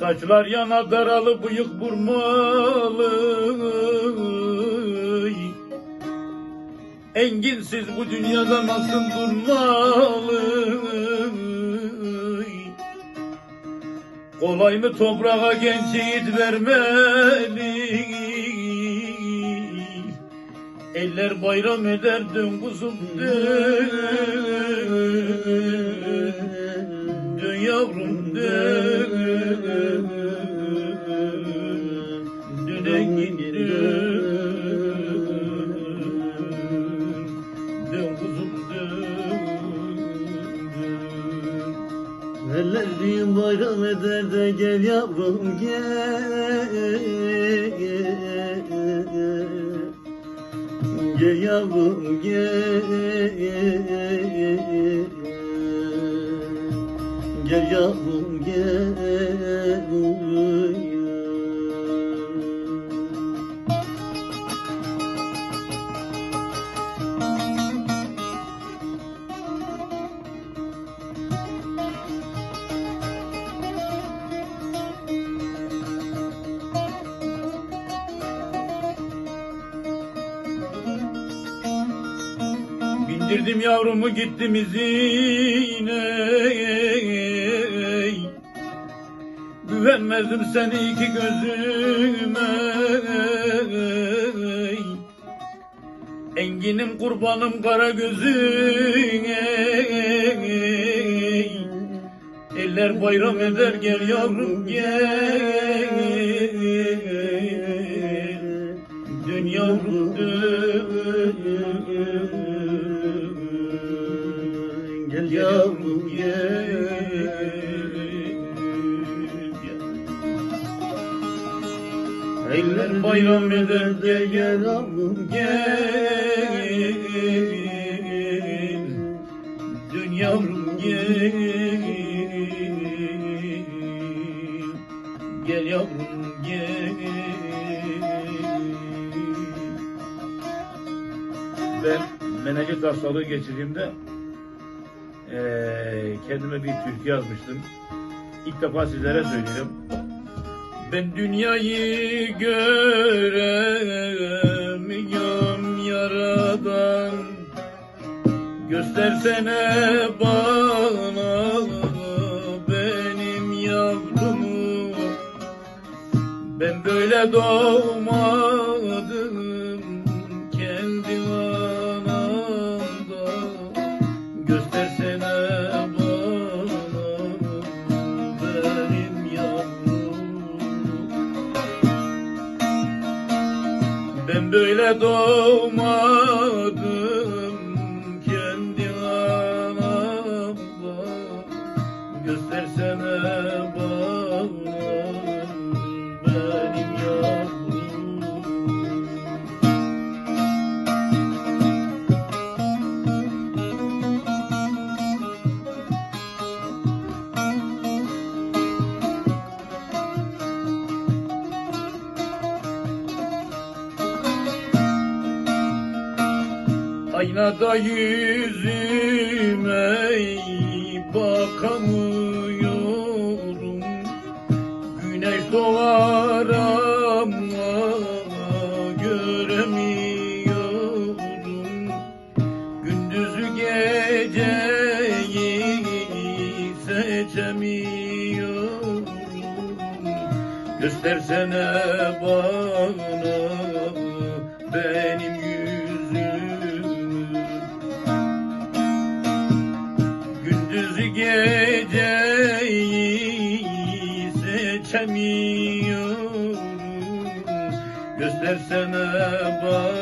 Saçlar yana daralı bıyık burmalı Enginsiz bu dünyada nasıl durmalı? Kolay mı toprağa genç yiğit vermeli? Eller bayram eder dön kuzum dön bayram eder de gel yavrum gel. Gel yavrum gel. Gel yavrum gel Bindirdim yavrumu gittim izine. Güvenmezdim seni iki gözüme. Enginim kurbanım kara gözüne. Eller bayram eder gel yavrum gel. Dön yavrum Eller bayram eder de gel yavrum gel. Dön yavrum gel. Gel yavrum gel. Ben menajit hastalığı geçirdiğimde kendime bir türkü yazmıştım. İlk defa sizlere söylüyorum. Ben dünyayı göremiyorum yaradan Göstersene bana benim yavrumu Ben böyle doğmadım Ben böyle doğmadım Aynada yüzüme bakamıyorum. Güneş doğar ama göremiyorum. Gündüzü geceyi seçemiyorum. Göstersene bana benim yüzümü Gündüzü geceyi seçemiyorum. Göstersene bana